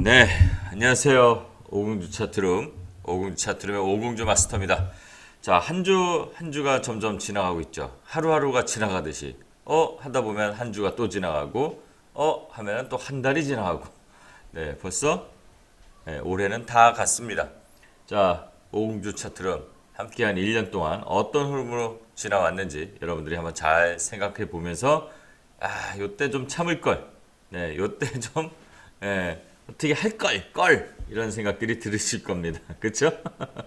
네, 안녕하세요. 오공주 차트룸, 오공주 차트룸의 오공주 마스터입니다. 자, 한 주, 한 주가 점점 지나가고 있죠. 하루하루가 지나가듯이, 어, 하다 보면 한 주가 또 지나가고, 어, 하면 또 한 달이 지나가고, 네, 벌써, 네, 올해는 다 갔습니다. 자, 오공주 차트룸, 함께한 1년 동안 어떤 흐름으로 지나왔는지 여러분들이 한번 잘 생각해 보면서, 아, 요때 좀 참을 걸, 네, 요때 좀, 예, 어떻게 할 걸, 걸 이런 생각들이 들으실 겁니다. 그렇죠?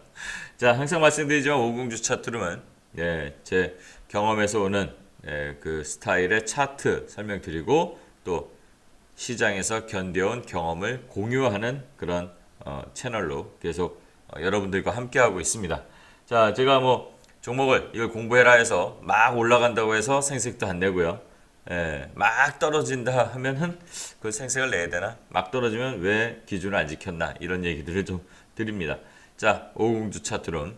자, 항상 말씀드리지만 오공주 차트룸은 예, 제 경험에서 오는 예, 그 스타일의 차트 설명드리고 또 시장에서 견뎌온 경험을 공유하는 그런 어, 채널로 계속 어, 여러분들과 함께하고 있습니다. 자, 제가 뭐 종목을 이걸 공부해라 해서 막 올라간다고 해서 생색도 안 내고요. 예, 막 떨어진다 하면은 그 생색을 내야 되나? 막 떨어지면 왜 기준을 안 지켰나? 이런 얘기들을 좀 드립니다. 자, 오공주 차트론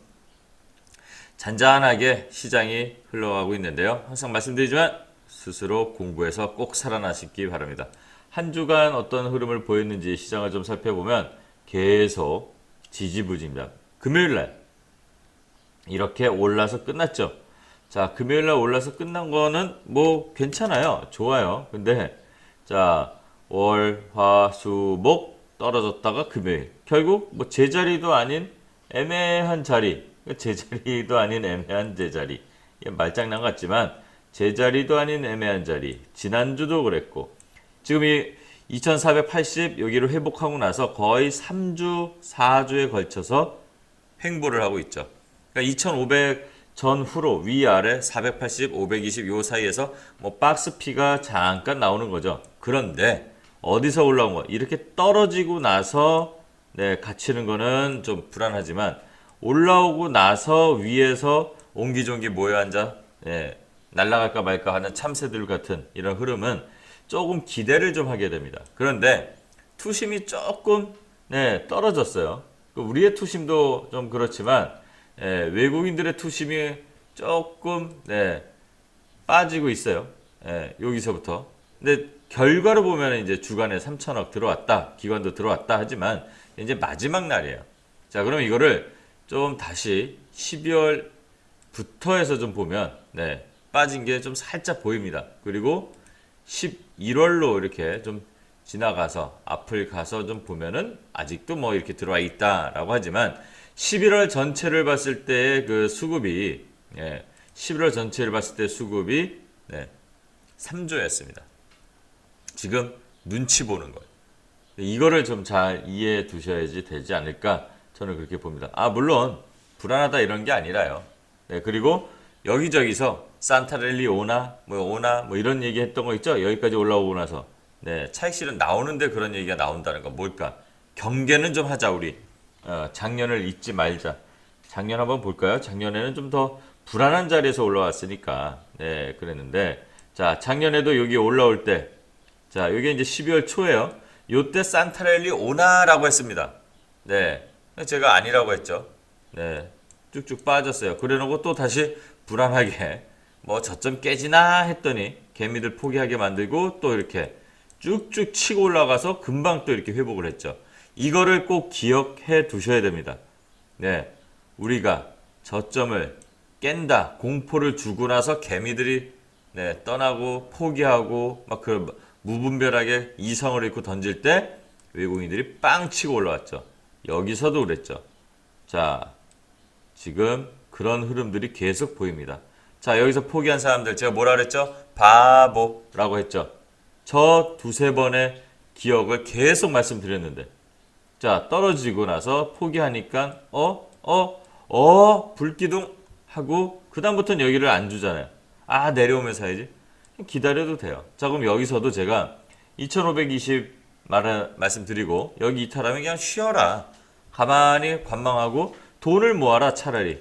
잔잔하게 시장이 흘러가고 있는데요. 항상 말씀드리지만 스스로 공부해서 꼭 살아나시기 바랍니다. 한 주간 어떤 흐름을 보였는지 시장을 좀 살펴보면 계속 지지부진입니다. 금요일 날 이렇게 올라서 끝났죠. 자, 금요일 날 올라서 끝난 거는 뭐 괜찮아요. 좋아요. 근데 자, 월, 화, 수, 목 떨어졌다가 금요일. 결국 뭐 제자리도 아닌 애매한 자리. 제자리도 아닌 애매한 제자리. 말장난 같지만 제자리도 아닌 애매한 자리. 지난주도 그랬고 지금 이 2480 여기를 회복하고 나서 거의 3주, 4주에 걸쳐서 횡보를 하고 있죠. 그러니까 2500 전후로 위아래 480, 520 요 사이에서 뭐 박스 피가 잠깐 나오는 거죠. 그런데 어디서 올라온 거? 이렇게 떨어지고 나서 네, 갇히는 거는 좀 불안하지만 올라오고 나서 위에서 옹기종기 모여 앉아 네, 날아갈까 말까 하는 참새들 같은 이런 흐름은 조금 기대를 좀 하게 됩니다. 그런데 투심이 조금 네, 떨어졌어요. 그 우리의 투심도 좀 그렇지만 예, 외국인들의 투심이 조금 네, 빠지고 있어요. 예, 여기서부터. 근데 결과로 보면 이제 주간에 3천억 들어왔다, 기관도 들어왔다 하지만 이제 마지막 날이에요. 자, 그럼 이거를 좀 다시 12월부터 해서 좀 보면 네, 빠진 게 좀 살짝 보입니다. 그리고 11월로 이렇게 좀 지나가서 앞을 가서 좀 보면은 아직도 뭐 이렇게 들어와 있다라고 하지만 11월 전체를 봤을 때의 그 수급이 예, 11월 전체를 봤을 때 수급이 네, 3조였습니다. 지금 눈치 보는 거예요. 이거를 좀 잘 이해해 두셔야지 되지 않을까 저는 그렇게 봅니다. 아 물론 불안하다 이런 게 아니라요. 네, 그리고 여기저기서 산타렐리 오나 뭐 오나 뭐 이런 얘기 했던 거 있죠. 여기까지 올라오고 나서 네, 차익실은 나오는데 그런 얘기가 나온다는 건 뭘까? 경계는 좀 하자 우리. 어, 작년을 잊지 말자. 작년 한번 볼까요? 작년에는 좀 더 불안한 자리에서 올라왔으니까 네 그랬는데 자 작년에도 여기 올라올 때자 이게 이제 12월 초에요. 요때 산타렐리 오나라고 했습니다. 네 제가 아니라고 했죠. 네 쭉쭉 빠졌어요. 그래놓고 또 다시 불안하게 뭐 저점 깨지나 했더니 개미들 포기하게 만들고 또 이렇게 쭉쭉 치고 올라가서 금방 또 이렇게 회복을 했죠. 이거를 꼭 기억해 두셔야 됩니다. 네. 우리가 저점을 깬다, 공포를 주고 나서 개미들이 네, 떠나고 포기하고 막 그 무분별하게 이성을 잃고 던질 때 외국인들이 빵 치고 올라왔죠. 여기서도 그랬죠. 자, 지금 그런 흐름들이 계속 보입니다. 자, 여기서 포기한 사람들 제가 뭐라 그랬죠? 바보라고 했죠. 저 두세 번의 기억을 계속 말씀드렸는데 자, 떨어지고 나서 포기하니까 어, 어, 어, 불기둥 하고 그다음부터는 여기를 안 주잖아요. 아, 내려오면 사야지. 기다려도 돼요. 자, 그럼 여기서도 제가 2520 말, 말씀드리고 여기 이탈하면 그냥 쉬어라. 가만히 관망하고 돈을 모아라 차라리.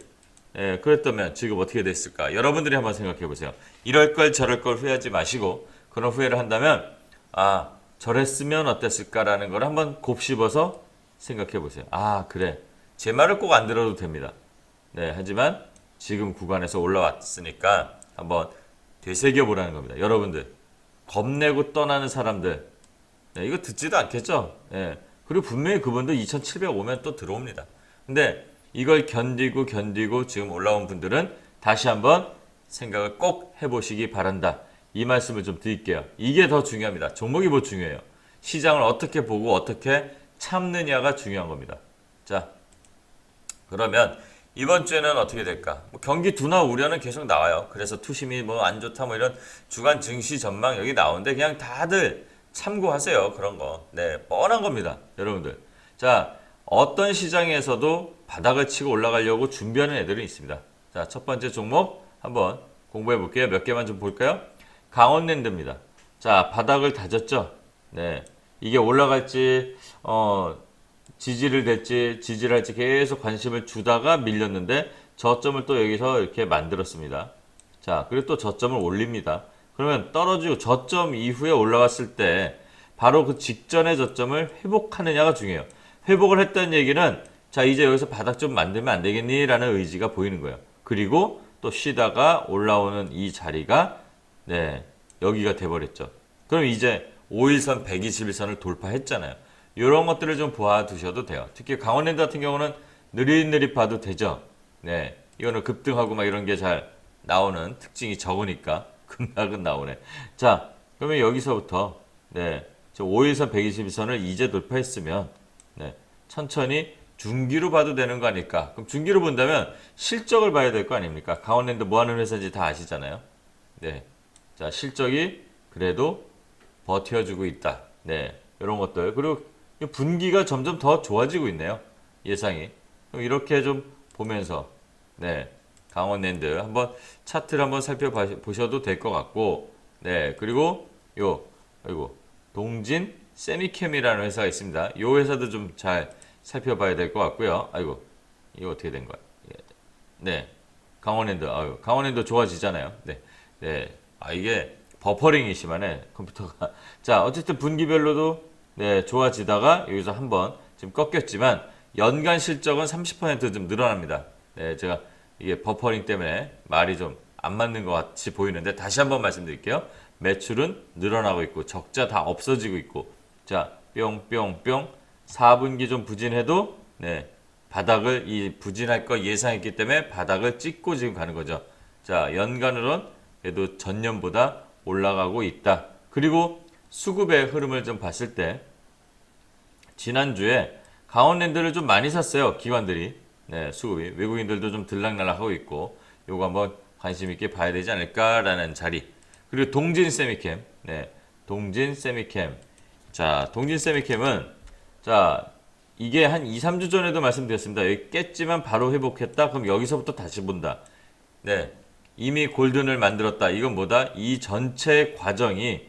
예, 그랬다면 지금 어떻게 됐을까? 여러분들이 한번 생각해 보세요. 이럴 걸 저럴 걸 후회하지 마시고 그런 후회를 한다면 아, 저랬으면 어땠을까라는 걸 한번 곱씹어서 생각해 보세요. 아, 그래. 제 말을 꼭 안 들어도 됩니다. 네, 하지만 지금 구간에서 올라왔으니까 한번 되새겨 보라는 겁니다. 여러분들, 겁내고 떠나는 사람들, 네, 이거 듣지도 않겠죠? 네, 그리고 분명히 그분도 2,700 오면 또 들어옵니다. 근데 이걸 견디고 견디고 지금 올라온 분들은 다시 한번 생각을 꼭 해보시기 바란다. 이 말씀을 좀 드릴게요. 이게 더 중요합니다. 종목이 뭐 중요해요? 시장을 어떻게 보고 어떻게 참느냐가 중요한 겁니다. 자, 그러면 이번 주에는 어떻게 될까? 뭐 경기 둔화 우려는 계속 나와요. 그래서 투심이 뭐 안 좋다 뭐 이런 주간 증시 전망 여기 나오는데 그냥 다들 참고하세요. 그런 거. 네, 뻔한 겁니다. 여러분들. 자, 어떤 시장에서도 바닥을 치고 올라가려고 준비하는 애들은 있습니다. 자, 첫 번째 종목 한번 공부해 볼게요. 몇 개만 좀 볼까요? 강원랜드입니다. 자, 바닥을 다졌죠? 네. 이게 올라갈지, 어, 지지를 댈지, 지지를 할지 계속 관심을 주다가 밀렸는데 저점을 또 여기서 이렇게 만들었습니다. 자, 그리고 또 저점을 올립니다. 그러면 떨어지고 저점 이후에 올라갔을 때 바로 그 직전의 저점을 회복하느냐가 중요해요. 회복을 했다는 얘기는 자, 이제 여기서 바닥 좀 만들면 안 되겠니? 라는 의지가 보이는 거예요. 그리고 또 쉬다가 올라오는 이 자리가 네, 여기가 돼버렸죠. 그럼 이제 5일선 121선을 돌파했잖아요. 이런 것들을 좀 보아두셔도 돼요. 특히 강원랜드 같은 경우는 느릿느릿 봐도 되죠. 네, 이거는 급등하고 막 이런 게 잘 나오는 특징이 적으니까 급락은 나오네. 자, 그러면 여기서부터 네, 저 5일선 121선을 이제 돌파했으면 네, 천천히 중기로 봐도 되는 거 아닐까? 그럼 중기로 본다면 실적을 봐야 될 거 아닙니까? 강원랜드 뭐 하는 회사인지 다 아시잖아요. 네. 자, 실적이 그래도 버텨주고 있다. 네. 이런 것들. 그리고 분기가 점점 더 좋아지고 있네요. 예상이. 이렇게 좀 보면서, 네. 강원랜드 한번 차트를 한번 살펴보셔도 될 것 같고, 네. 그리고 요, 아이고, 동진 세미캠이라는 회사가 있습니다. 요 회사도 좀 잘 살펴봐야 될 것 같고요. 아이고, 이거 어떻게 된 거야? 예. 네. 강원랜드, 아유, 강원랜드 좋아지잖아요. 네. 네. 아, 이게 버퍼링이 심하네, 컴퓨터가. 자, 어쨌든 분기별로도 네, 좋아지다가 여기서 한번 지금 꺾였지만 연간 실적은 30%좀 늘어납니다. 네, 제가 이게 버퍼링 때문에 말이 좀 안 맞는 것 같이 보이는데 다시 한번 말씀드릴게요. 매출은 늘어나고 있고 적자 다 없어지고 있고 자, 뿅뿅뿅 4분기 좀 부진해도 네, 바닥을 이 부진할 거 예상했기 때문에 바닥을 찍고 지금 가는 거죠. 자, 연간으로는 그래도 전년보다 올라가고 있다. 그리고 수급의 흐름을 좀 봤을 때 지난주에 강원랜드를 좀 많이 샀어요. 기관들이. 네, 수급이. 외국인들도 좀 들락날락하고 있고 요거 한번 관심 있게 봐야 되지 않을까라는 자리. 그리고 동진 세미캠. 네. 동진 세미캠. 자, 동진 세미캠은 자, 이게 한 2, 3주 전에도 말씀드렸습니다. 여기 깼지만 바로 회복했다. 그럼 여기서부터 다시 본다. 네. 이미 골든을 만들었다. 이건 뭐다? 이 전체 과정이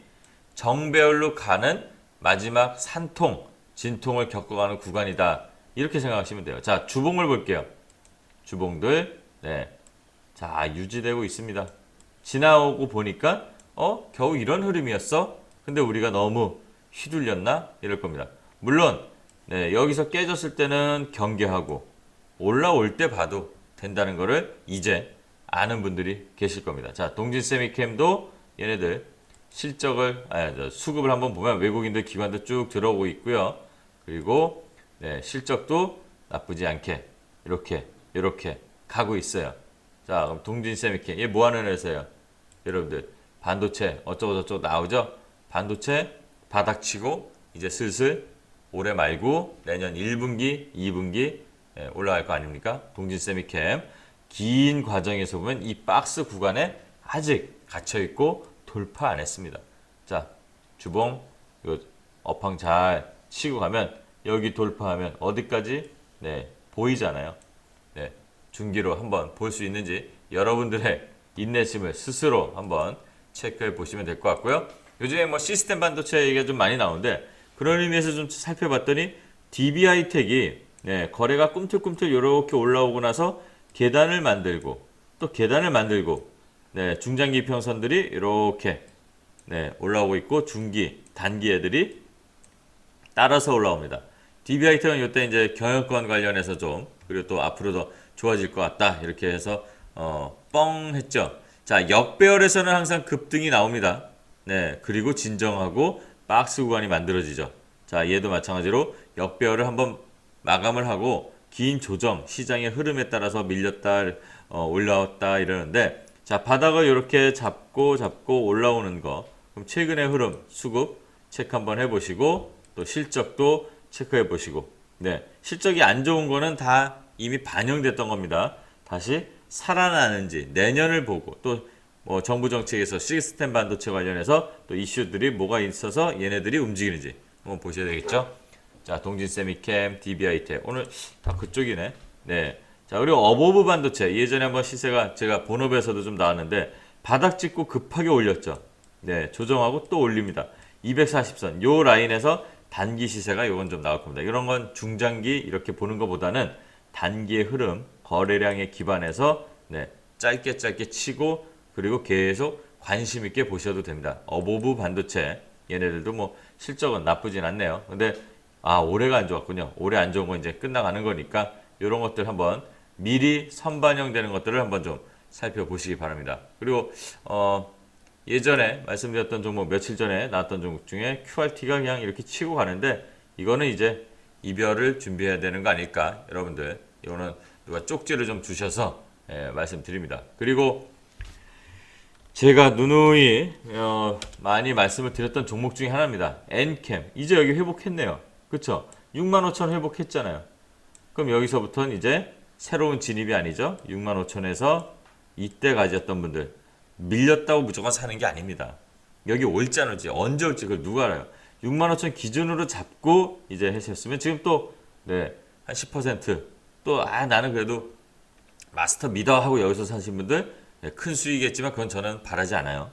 정배열로 가는 마지막 산통, 진통을 겪어가는 구간이다. 이렇게 생각하시면 돼요. 자, 주봉을 볼게요. 주봉들, 네. 자, 유지되고 있습니다. 지나오고 보니까, 어? 겨우 이런 흐름이었어? 근데 우리가 너무 휘둘렸나? 이럴 겁니다. 물론, 네, 여기서 깨졌을 때는 경계하고, 올라올 때 봐도 된다는 거를 이제 아는 분들이 계실 겁니다. 자, 동진 세미캠도 얘네들 실적을 아, 저 수급을 한번 보면 외국인들 기관도 쭉 들어오고 있고요. 그리고 네, 실적도 나쁘지 않게 이렇게 이렇게 가고 있어요. 자, 그럼 동진 세미캠 얘 뭐 하는 회사예요? 여러분들 반도체 어쩌고 저쩌고 나오죠? 반도체 바닥치고 이제 슬슬 올해 말고 내년 1분기, 2분기 예, 올라갈 거 아닙니까? 동진 세미캠 긴 과정에서 보면 이 박스 구간에 아직 갇혀 있고 돌파 안 했습니다. 자, 주봉 이거 업황 잘 치고 가면 여기 돌파하면 어디까지 네, 보이잖아요. 네, 중기로 한번 볼 수 있는지 여러분들의 인내심을 스스로 한번 체크해 보시면 될 것 같고요. 요즘에 뭐 시스템 반도체 얘기가 좀 많이 나오는데 그런 의미에서 좀 살펴봤더니 DBI텍이 네, 거래가 꿈틀꿈틀 이렇게 올라오고 나서 계단을 만들고 또 계단을 만들고 네, 중장기 이평선들이 이렇게 네, 올라오고 있고 중기, 단기 애들이 따라서 올라옵니다. DBI텍은 이때 이제 경영권 관련해서 좀 그리고 또 앞으로 더 좋아질 것 같다 이렇게 해서 어, 뻥 했죠. 자 역배열에서는 항상 급등이 나옵니다. 네 그리고 진정하고 박스 구간이 만들어지죠. 자, 얘도 마찬가지로 역배열을 한번 마감을 하고 긴 조정, 시장의 흐름에 따라서 밀렸다, 어, 올라왔다 이러는데 자, 바닥을 이렇게 잡고 잡고 올라오는 거. 그럼 최근의 흐름, 수급 체크 한번 해보시고 또 실적도 체크해 보시고 네, 실적이 안 좋은 거는 다 이미 반영됐던 겁니다. 다시 살아나는지 내년을 보고 또 뭐 정부 정책에서 시스템 반도체 관련해서 또 이슈들이 뭐가 있어서 얘네들이 움직이는지 한번 보셔야 되겠죠. 자, 동진 세미캠, DBI텍 오늘 다 그쪽이네. 네. 자, 그리고 어보브 반도체 예전에 한번 시세가 제가 본업에서도 좀 나왔는데 바닥 찍고 급하게 올렸죠. 네, 조정하고 또 올립니다. 240선 요 라인에서 단기 시세가 요건 좀 나올 겁니다. 이런 건 중장기 이렇게 보는 것보다는 단기의 흐름, 거래량에 기반해서 네, 짧게 짧게 치고 그리고 계속 관심 있게 보셔도 됩니다. 어보브 반도체 얘네들도 뭐 실적은 나쁘진 않네요. 근데 아 올해가 안 좋았군요. 올해 안 좋은 건 이제 끝나가는 거니까 이런 것들 한번 미리 선반영되는 것들을 한번 좀 살펴보시기 바랍니다. 그리고 어 예전에 말씀드렸던 종목 며칠 전에 나왔던 종목 중에 QRT가 그냥 이렇게 치고 가는데 이거는 이제 이별을 준비해야 되는 거 아닐까 여러분들 이거는 누가 쪽지를 좀 주셔서 예, 말씀드립니다. 그리고 제가 누누이 어, 많이 말씀을 드렸던 종목 중에 하나입니다. 엔캠 이제 여기 회복했네요. 6만 5천 회복했잖아요. 그럼 여기서부터는 이제 새로운 진입이 아니죠. 6만 5천에서 이때 가졌던 분들 밀렸다고 무조건 사는 게 아닙니다. 여기 올지 안 올지 언제 올지 그걸 누가 알아요. 6만 5천 기준으로 잡고 이제 하셨으면 지금 또 네, 한 10%또 아 나는 그래도 마스터 믿어 하고 여기서 사신 분들 네, 큰 수익이겠지만 그건 저는 바라지 않아요.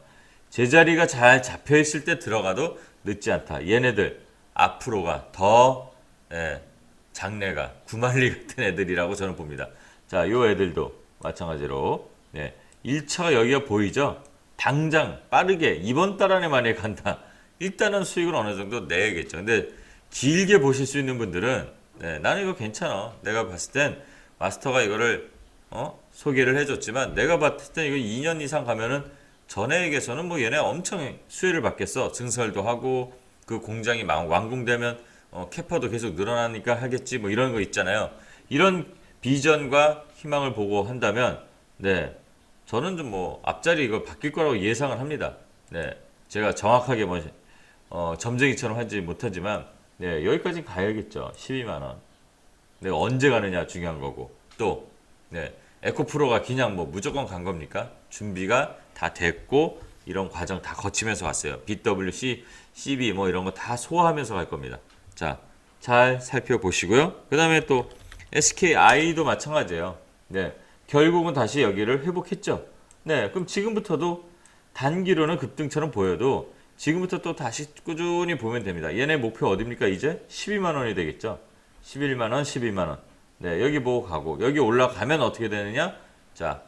제자리가 잘 잡혀 있을 때 들어가도 늦지 않다. 얘네들 앞으로가 더 예, 장래가 구만리 같은 애들이라고 저는 봅니다. 자, 요 애들도 마찬가지로 네, 1차가 여기가 보이죠? 당장 빠르게 이번 달 안에 만약에 간다. 일단은 수익을 어느 정도 내야겠죠. 근데 길게 보실 수 있는 분들은 네, 나는 이거 괜찮아. 내가 봤을 땐 마스터가 이거를 어? 소개를 해줬지만 내가 봤을 때 이거 2년 이상 가면은 전액에서는 뭐 얘네 엄청 수혜를 받겠어. 증설도 하고 그 공장이 막 완공되면 어, 캐퍼도 계속 늘어나니까 하겠지 뭐 이런 거 있잖아요. 이런 비전과 희망을 보고 한다면 네 저는 좀 뭐 앞자리 이거 바뀔 거라고 예상을 합니다. 네 제가 정확하게 뭐 어, 점쟁이처럼 하지 못하지만 네 여기까지 가야겠죠. 12만 원. 네 언제 가느냐 중요한 거고 또 네. 에코프로가 그냥 뭐 무조건 간 겁니까? 준비가 다 됐고 이런 과정 다 거치면서 왔어요. BWC, CB 뭐 이런 거 다 소화하면서 갈 겁니다. 자, 잘 살펴보시고요. 그 다음에 또 SKI도 마찬가지예요. 네, 결국은 다시 여기를 회복했죠. 네, 그럼 지금부터도 단기로는 급등처럼 보여도 지금부터 또 다시 꾸준히 보면 됩니다. 얘네 목표 어딥니까? 이제 12만 원이 되겠죠. 11만 원, 12만 원. 네, 여기 보고 가고 여기 올라가면 어떻게 되느냐? 자,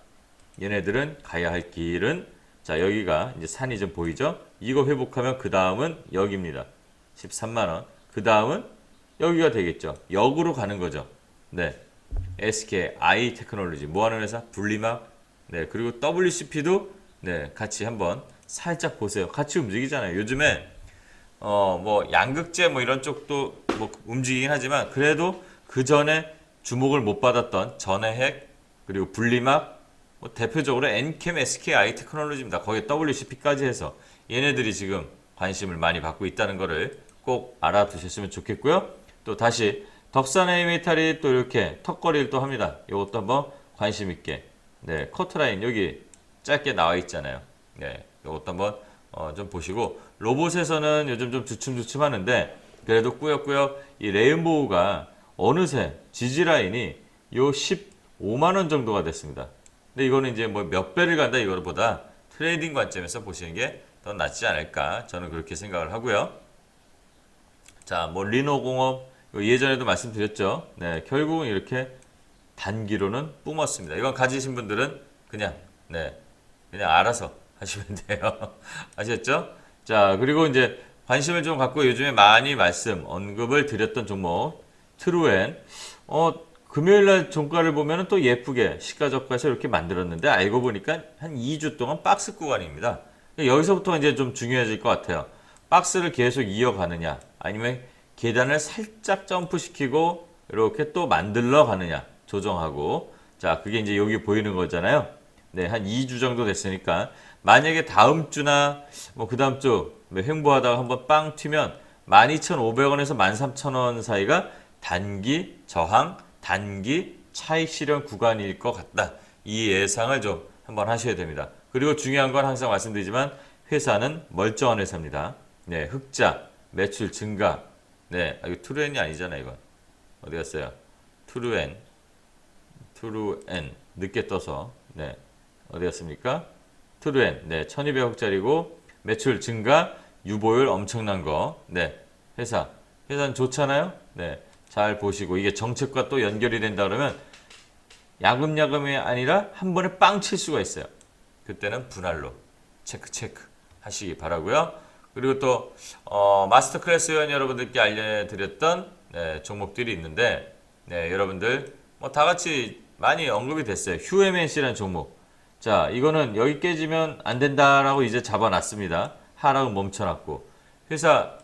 얘네들은 가야 할 길은 자, 여기가 이제 산이 좀 보이죠? 이거 회복하면 그 다음은 여기입니다. 13만 원. 그 다음은 여기가 되겠죠. 역으로 가는 거죠. 네. SK, I 테크놀로지 뭐 하는 회사? 분리막. 네, 그리고 WCP도 네, 같이 한번 살짝 보세요. 같이 움직이잖아요. 요즘에 어, 뭐 양극재 뭐 이런 쪽도 뭐 움직이긴 하지만 그래도 그 전에 주목을 못 받았던 전해핵 그리고 분리막 뭐 대표적으로 엔캠 SKI 테크놀로지입니다. 거기에 WCP까지 해서 얘네들이 지금 관심을 많이 받고 있다는 것을 꼭 알아두셨으면 좋겠고요. 또 다시 덕산 에이메탈이 또 이렇게 턱걸이를 또 합니다. 이것도 한번 관심 있게 네 커트라인 여기 짧게 나와 있잖아요. 네 이것도 한번 어, 좀 보시고 로봇에서는 요즘 좀 주춤주춤하는데 그래도 꾸역꾸역 이 레인보우가 어느새 지지 라인이 요 15만 원 정도가 됐습니다. 근데 이거는 이제 뭐 몇 배를 간다 이거보다 트레이딩 관점에서 보시는 게 더 낫지 않을까 저는 그렇게 생각을 하고요. 자, 뭐 리노공업 예전에도 말씀드렸죠. 네, 결국은 이렇게 단기로는 뿜었습니다. 이건 가지신 분들은 그냥 네, 그냥 알아서 하시면 돼요. 아셨죠? 자, 그리고 이제 관심을 좀 갖고 요즘에 많이 말씀 언급을 드렸던 종목 트루엔 어 금요일 날 종가를 보면은 또 예쁘게 시가저가에서 이렇게 만들었는데 알고 보니까 한 2주 동안 박스 구간입니다. 여기서부터 이제 좀 중요해질 것 같아요. 박스를 계속 이어가느냐 아니면 계단을 살짝 점프시키고 이렇게 또 만들러 가느냐 조정하고 자 그게 이제 여기 보이는 거잖아요. 네, 한 2주 정도 됐으니까 만약에 다음 주나 뭐 그 다음 주 횡보하다가 한번 빵 튀면 12,500원에서 13,000원 사이가 단기 저항, 단기 차익 실현 구간일 것 같다. 이 예상을 좀 한번 하셔야 됩니다. 그리고 중요한 건 항상 말씀드리지만 회사는 멀쩡한 회사입니다. 네, 흑자, 매출 증가. 네, 아, 이거 트루엔이 아니잖아요, 이건. 어디 갔어요? 트루엔. 트루엔. 늦게 떠서. 네. 어디 갔습니까? 트루엔. 네, 1200억짜리고 매출 증가, 유보율 엄청난 거. 네. 회사. 회사는 좋잖아요? 네. 잘 보시고 이게 정책과 또 연결이 된다 그러면 야금야금이 아니라 한 번에 빵 칠 수가 있어요. 그때는 분할로 체크 체크 하시기 바라고요. 그리고 또 어, 마스터 클래스 회원 여러분들께 알려드렸던 네, 종목들이 있는데 네, 여러분들 뭐 다 같이 많이 언급이 됐어요. 휴엠엔씨라는 종목. 자, 이거는 여기 깨지면 안 된다라고 이제 잡아놨습니다. 하락은 멈춰놨고 회사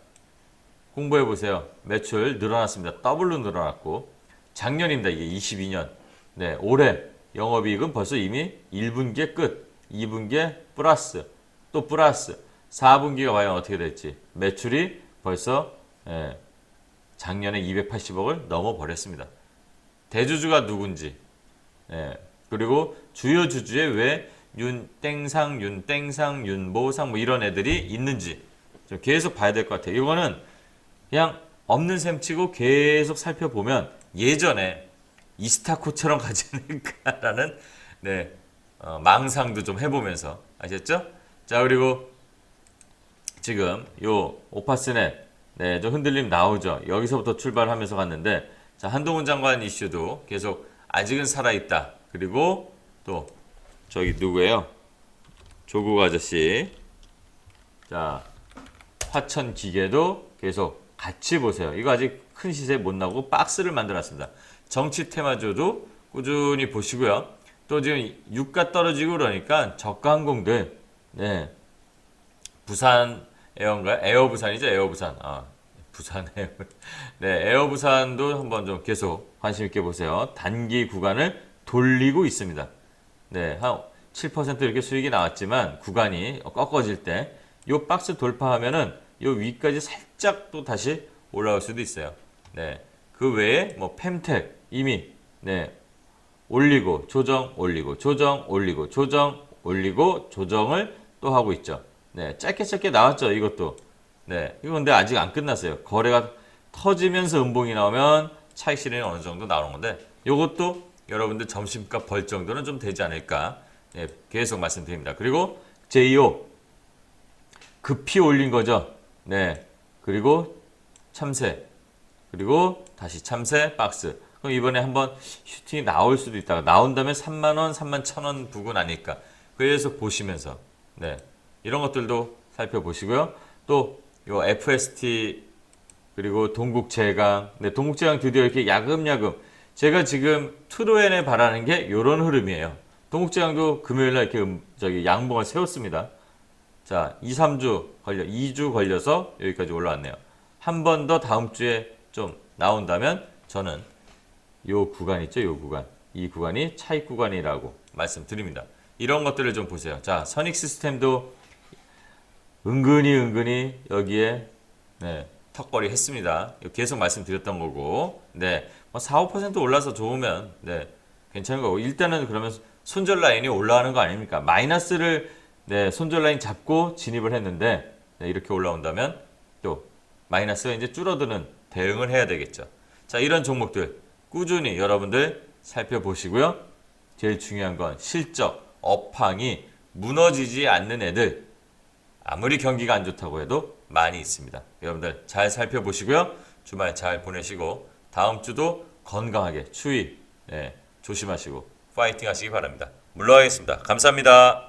공부해 보세요. 매출 늘어났습니다. 더블로 늘어났고 작년입니다. 이게 22년. 네, 올해 영업이익은 벌써 이미 1분기에 끝, 2분기에 플러스, 또 플러스, 4분기가 과연 어떻게 될지 매출이 벌써 예, 작년에 280억을 넘어 버렸습니다. 대주주가 누군지, 예, 그리고 주요 주주에 왜 윤땡상, 윤땡상, 윤보상 뭐 이런 애들이 있는지 좀 계속 봐야 될 것 같아요. 이거는 그냥 없는 셈 치고 계속 살펴보면 예전에 이스타코처럼 가지 않을까라는 네, 어, 망상도 좀 해보면서 아셨죠? 자 그리고 지금 요 오파스넷 네, 좀 흔들림 나오죠. 여기서부터 출발하면서 갔는데 자 한동훈 장관 이슈도 계속 아직은 살아있다. 그리고 또 저기 누구예요? 조국 아저씨 자 화천 기계도 계속 같이 보세요. 이거 아직 큰 시세 못 나오고 박스를 만들었습니다. 정치 테마주도 꾸준히 보시고요. 또 지금 유가 떨어지고 그러니까 저가 항공들, 네. 부산 에어인가요? 에어 부산이죠, 에어 부산. 아, 부산 에어. 네, 에어 부산도 한번 좀 계속 관심 있게 보세요. 단기 구간을 돌리고 있습니다. 네, 한 7% 이렇게 수익이 나왔지만 구간이 꺾어질 때 요 박스 돌파하면은 요 위까지 살짝 또 다시 올라올 수도 있어요. 네. 그 외에 뭐 펜텍 이미 네. 올리고 조정 올리고 조정 올리고 조정 올리고 조정을 또 하고 있죠. 네. 짧게 짧게 나왔죠. 이것도. 네. 이거 근데 아직 안 끝났어요. 거래가 터지면서 음봉이 나오면 차익 실현이 어느 정도 나오는 건데 요것도 여러분들 점심값 벌 정도는 좀 되지 않을까. 네. 계속 말씀드립니다. 그리고 JO 급히 올린 거죠. 네. 그리고 참새. 그리고 다시 참새 박스. 그럼 이번에 한번 슈팅이 나올 수도 있다가 나온다면 3만 원, 3만 1천 원 부근 아닐까. 그래서 보시면서 네. 이런 것들도 살펴보시고요. 또 요 FST 그리고 동국제강. 네, 동국제강 드디어 이렇게 야금야금 제가 지금 트로엔에 바라는 게 이런 흐름이에요. 동국제강도 금요일 날 이렇게 음- 저기 양봉을 세웠습니다. 자, 2, 3주 걸려, 2주 걸려서 여기까지 올라왔네요. 한 번 더 다음 주에 좀 나온다면 저는 요 구간 있죠, 요 구간. 이 구간이 차익 구간이라고 말씀드립니다. 이런 것들을 좀 보세요. 자, 선익 시스템도 은근히 은근히 여기에 네, 턱걸이 했습니다. 계속 말씀드렸던 거고, 네, 뭐 4, 5% 올라서 좋으면 네, 괜찮은 거고 일단은 그러면 손절 라인이 올라가는 거 아닙니까? 마이너스를 네, 손절 라인 잡고 진입을 했는데 네, 이렇게 올라온다면 또 마이너스가 이제 줄어드는 대응을 해야 되겠죠. 자, 이런 종목들 꾸준히 여러분들 살펴보시고요. 제일 중요한 건 실적, 업황이 무너지지 않는 애들 아무리 경기가 안 좋다고 해도 많이 있습니다. 여러분들 잘 살펴보시고요. 주말 잘 보내시고 다음 주도 건강하게 추위 네, 조심하시고 파이팅 하시기 바랍니다. 물러가겠습니다. 감사합니다.